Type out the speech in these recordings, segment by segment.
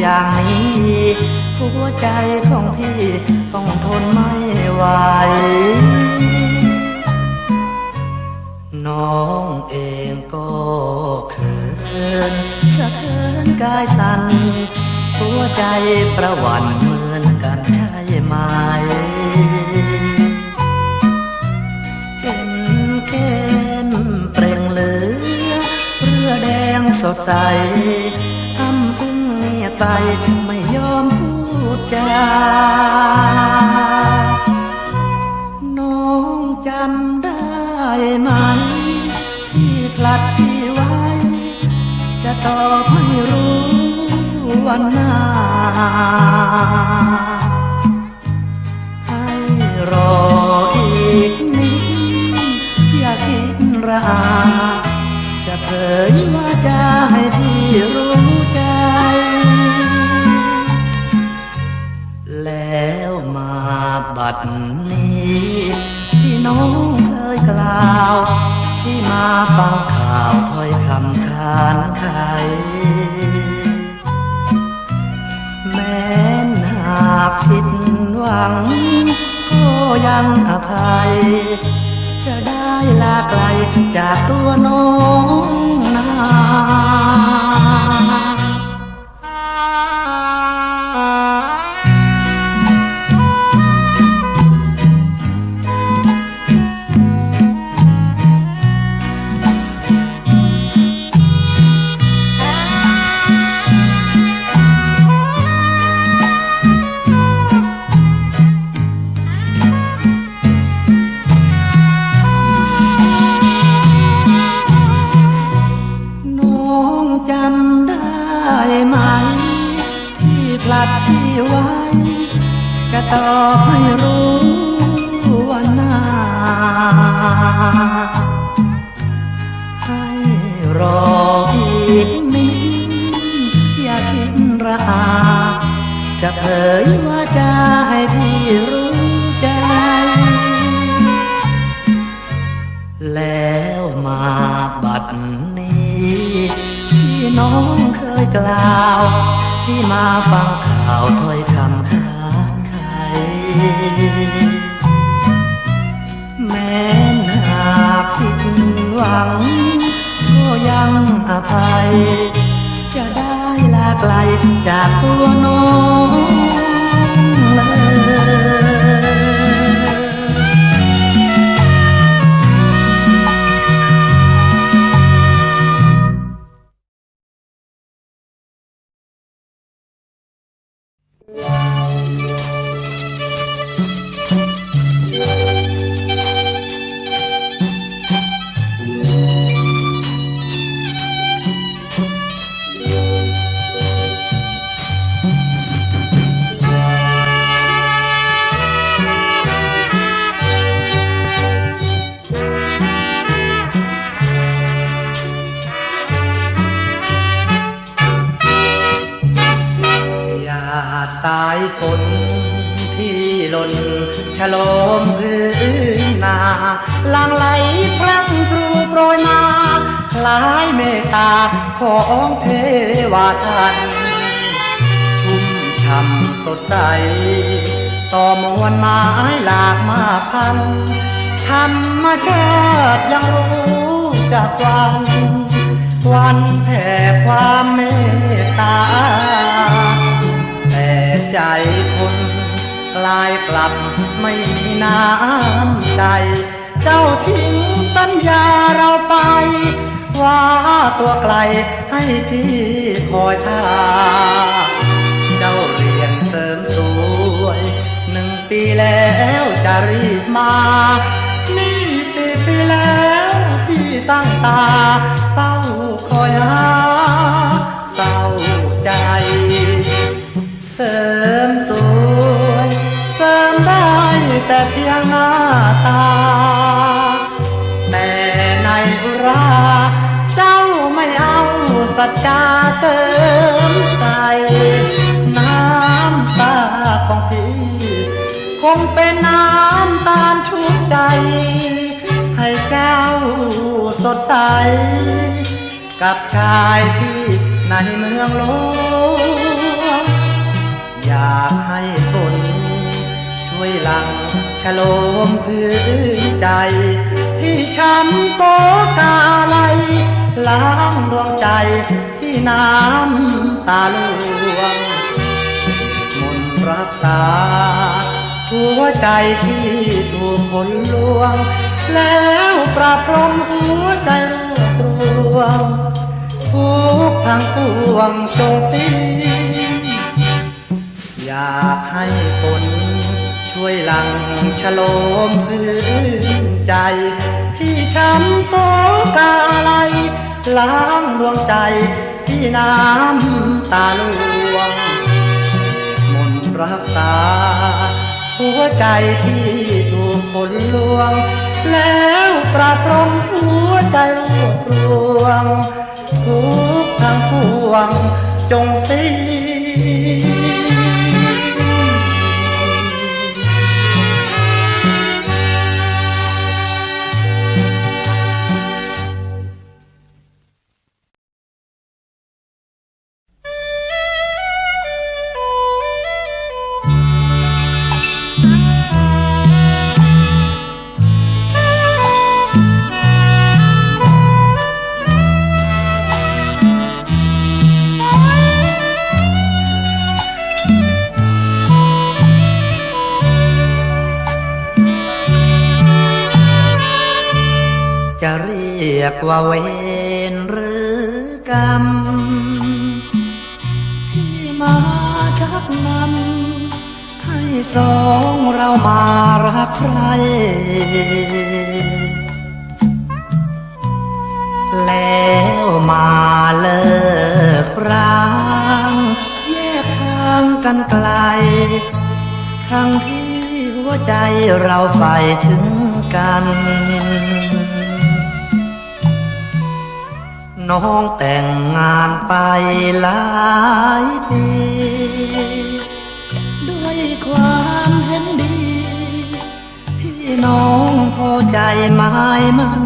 อย่างนี้ หัวใจของพี่ต้องทนไม่ไหว น้องเองก็เขินสะเทือนกายสั่นหัวใจประวันเหมือนกันใช่ไหมเห็นแก้มเปล่งเหลือเรือแดงสดใส ไปไม่ยอมพูดจา น้องจำได้ไหม ที่พลัดที่ไว้ จะตอบให้รู้วันหน้า ให้รออีกนิด อย่าคิดรา จะเผยว่าจะ บัดนี้ที่น้องเคยกล่าว ที่มาฟังข่าวถ้อยคำขานไขแม้นหากผิดหวัง ก็ยังอภัย จะได้ลาไกลจากตัวน้องนา ไหมที่พลัดที่ไว้ จะต่อให้รู้วันหน้าให้รออีกนิด อย่าคิดราจะเผยว่าจะให้พี่รู้ใจ แล้วมาบัด นี้ที่น้องเคยกล่าว ที่มาฟังข่าวถ้อยคำขาดใครแม้นหากผิดหวัง ก็ยังอภัย จะได้ลาไกลจากตัวน้อง นฉลมพื้นนาลังไหลพรั่งพรูโปรยมาคล้ายเมตตาของเทวาทันชุ่มช่ำสดใส ต่อมวลไม้หลากมาพันธรรมชาติยังรู้จักวัน วันแผ่ความเมตตา ลายกลับไม่มีน้ำใจ เจ้าทิ้งสัญญาเราไป ว่าตัวไกลให้พี่คอยท่า เจ้าเรียนเสริมสวยหนึ่งปีแล้วจะรีบมา นี่สี่ปีแล้วพี่ตั้งตาเฝ้าคอยหาเศร้าใจ เสริมสวย ได้แต่เพียงหน้าตา แต่ในอุรา เจ้าไม่เอาสัจจาเสริมใส่น้ำตาของพี่ คงเป็นน้ำตาลชุบใจ ให้เจ้าสดใส กับชายที่ในเมืองหลวงอยากให้ฝน วยหลังฉโลมพื้นใจ ที่ฉันโศกาไลยล้างดวงใจที่น้ำตาลวงมนรักษา หัวใจที่ถูกคนลวง แล้วปราบพรมหัวใจรวบรวมทุกทางปวงจงสิ้นอยากให้ฝน ช่วยหลังฉโลมพื้นใจ ที่ช้ำโศกาไลยล้างดวงใจที่น้ำตาลวง มนรักษา หัวใจที่ถูกคนลวง แล้วปราบพรมหัวใจรวบรวมทุกทางปวงจงสิ้น ยกว่าเวรหรือกรรม ที่มาชักนำให้สองเรามารักใคร แล้วมาเลิกร้าง แยกทางกันไกล ทั้งที่หัวใจเราใฝ่ถึงกัน น้องแต่งงานไปหลายปี ด้วยความเห็นดี พี่น้องพอใจไม้มัน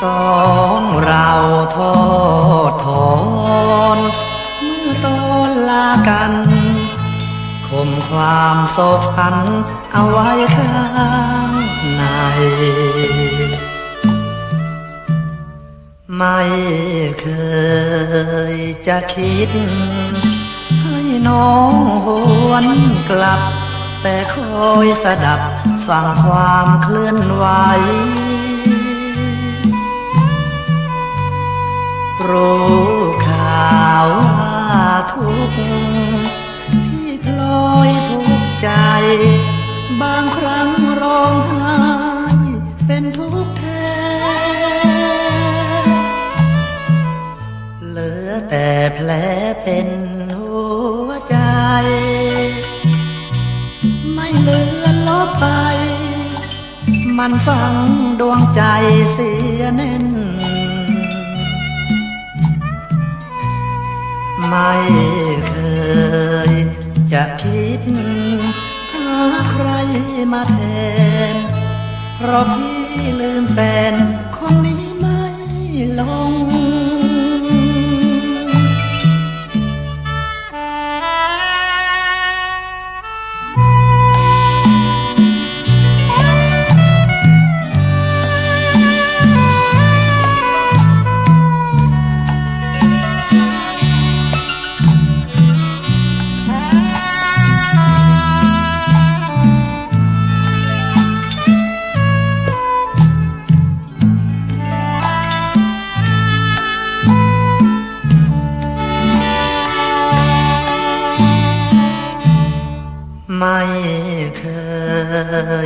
สองเราทอดถอนเมื่อตอนลากันคมความโศกสันเอาไว้ข้าง ใน ไม่เคยจะคิด ให้น้องหวนกลับ แต่คอยสดับฟังความเคลื่อนไหวรู้ เป็นหัวใจ ไม่เลือนลบไป มันฝังดวงใจเสียแน่น ไม่เคยจะคิดหาใครมาแทน เพราะพี่ลืมแฟนคนนี้ไม่ลง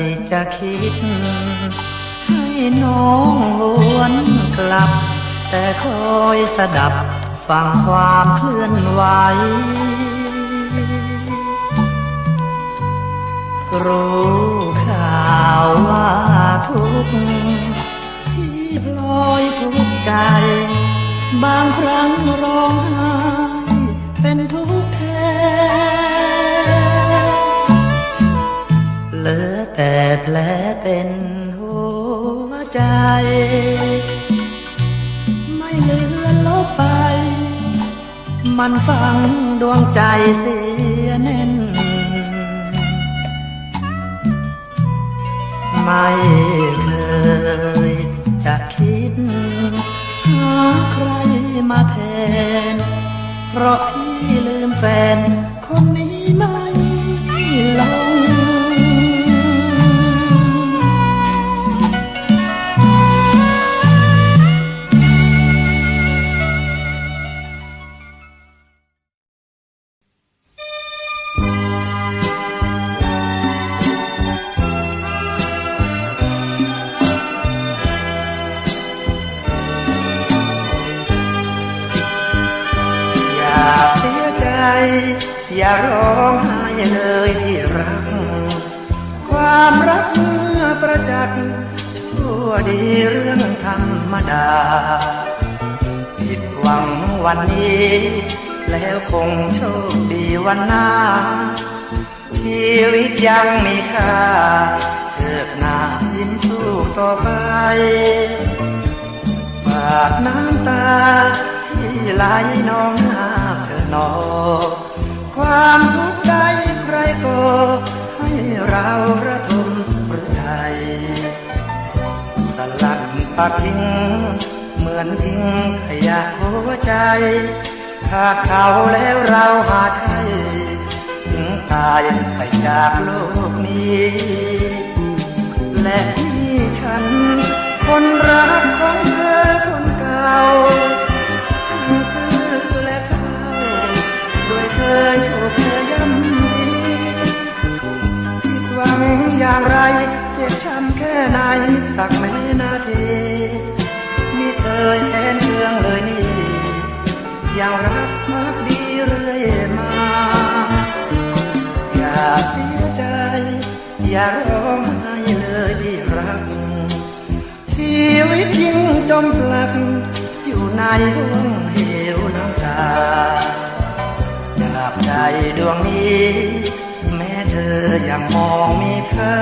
ยจะคิด ให้น้องหวนกลับ แต่คอยสดับฟังความเคลื่อนไหวรู้ข่าวว่าทุกที่พลอยทุกใจ บางครั้งร้องไห้เป็นทุกข์ แผลเป็นหัวใจ ไม่เลือนลบไป มันฟังดวงใจเสียแน่น ไม่เคยจะคิด หาใครมาแทน เพราะพี่ลืมแฟน คนนี้ไม่ลง อย่าร้องไห้เลยที่รัก ความรักเมื่อประจักษ์ชั่วดีเรื่องธรรมดา ผิดหวังวันนี้ แล้วคงโชคดีวันหน้า ชีวิตยังมีค่าเชิดหน้ายิ้มสู้ต่อไปปาดน้ำตาที่ไหลนองหน้า นอ ความทุกข์ใจใครก็ให้เราระทมหรือไทยสลัดปัดทิ้ง เหมือนทิ้งขยะหัวใจ ขาดเขาแล้วเราหาใช่ถึงตายไปจากโลกนี้ และที่ฉัน คนรักของเธอคนเก่า ยเคยถูกเธอย่ำยีผิดหวังอย่างไร เจ็บช้ำแค่ไหน สักแม้นาทีมีเคยแค้นเคืองเลยนี่ยังรักมากดีเรื่อยมา อย่าเสียใจ อย่าร้องไห้เลยที่รัก ชีวิตยิ่งจมปลัก อยู่ในห่วงเหวน้ำตา จากใจดวงนี้ แม้เธอยังมองมีค่า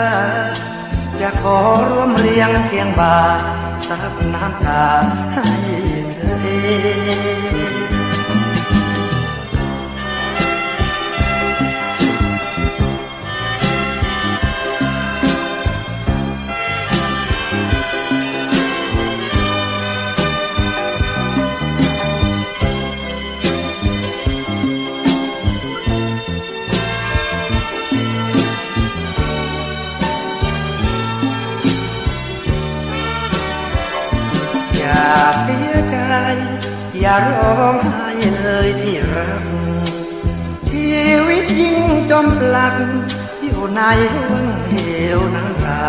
จะขอร่วมเรียงเคียงบ่าสับน้ำตาให้เธอ ร้องไห้เลยที่รัก ชีวิตยิ่งจมปลัก อยู่ในห่วงเหวน้ำตา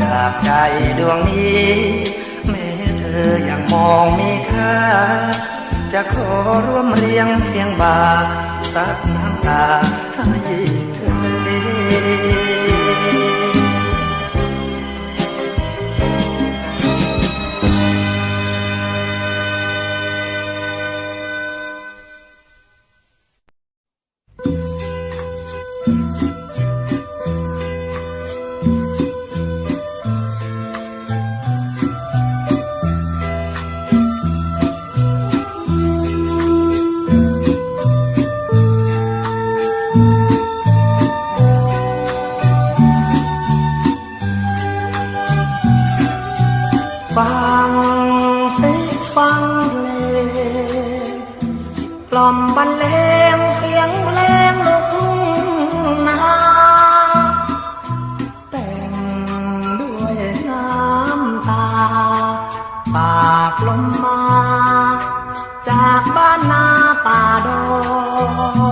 จากใจดวงนี้ แม้เธอยังมองมีค่า จะขอร่วมเรียงเคียงบ่าซับน้ำตาให้เธอ ล่อมบรรเลงเสียงเพลงลูกทุ่งนาแต่งด้วยน้ำตา ปากลมมา จากบ้านนาป่าดอน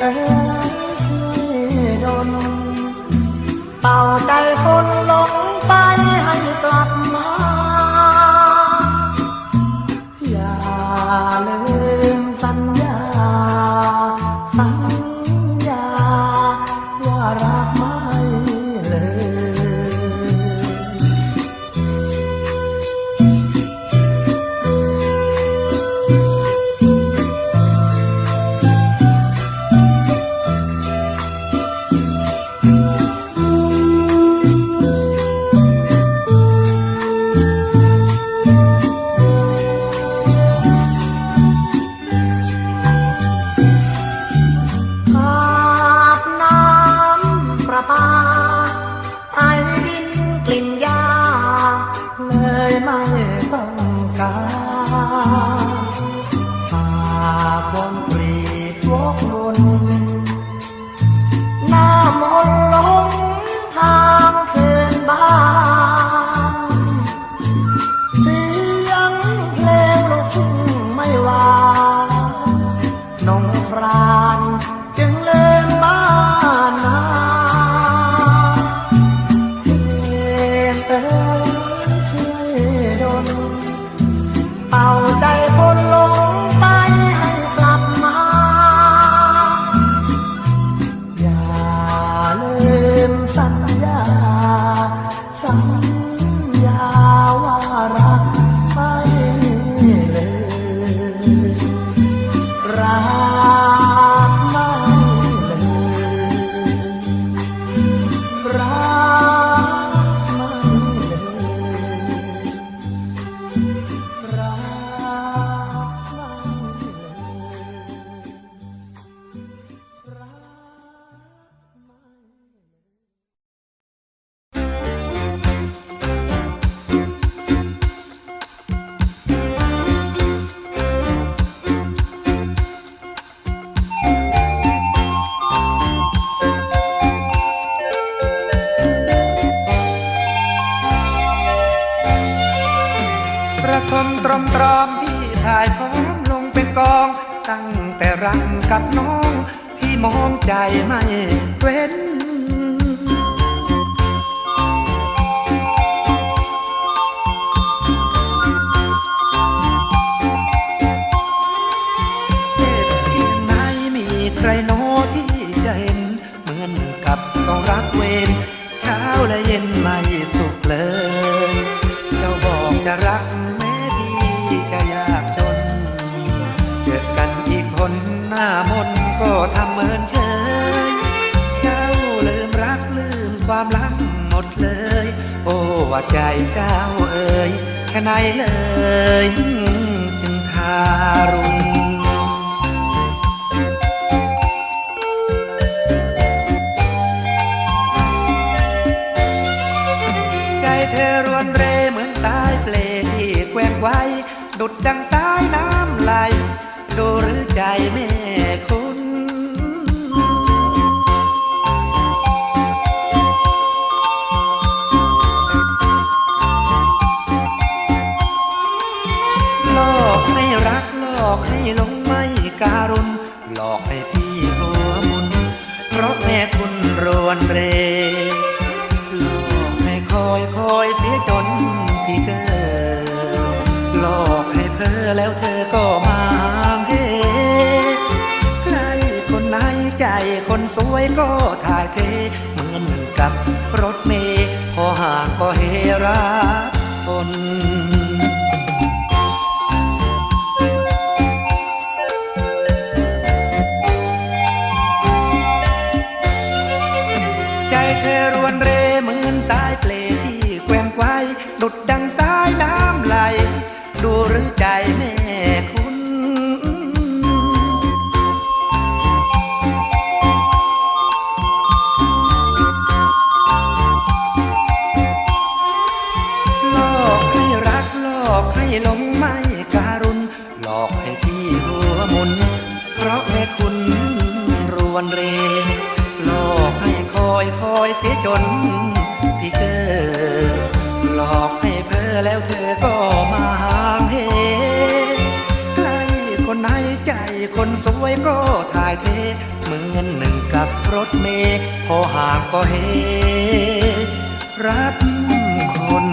เอ้ยช่วยดนเป่าใจ กับน้อง พี่มองใจไม่เว้น วใจเจ้าเอ่ยชะไหนเลยจึงทารุณใจเธอรวนเรเหมือนสายเปลที่แกว่งไว้ ดุดดังสายน้ำไหล ดูหรือใจแม่คุณ ใจคนสวยก็ถ่ายเท เหมือนกับรถเมย์พอห่างก็เฮรักคน งไม่การุณหลอกให้พี่หัวมุน เพราะแม่คุณรวนเรหลอกให้คอยคอยเสียจน พี่เกิดหลอกให้เพ้อแล้วเธอก็มาหางเหใครคนไหนใจคนสวยก็ถ่ายเทเหมือนหนึ่งกับรถเมล์พอห่างก็เฮรักคน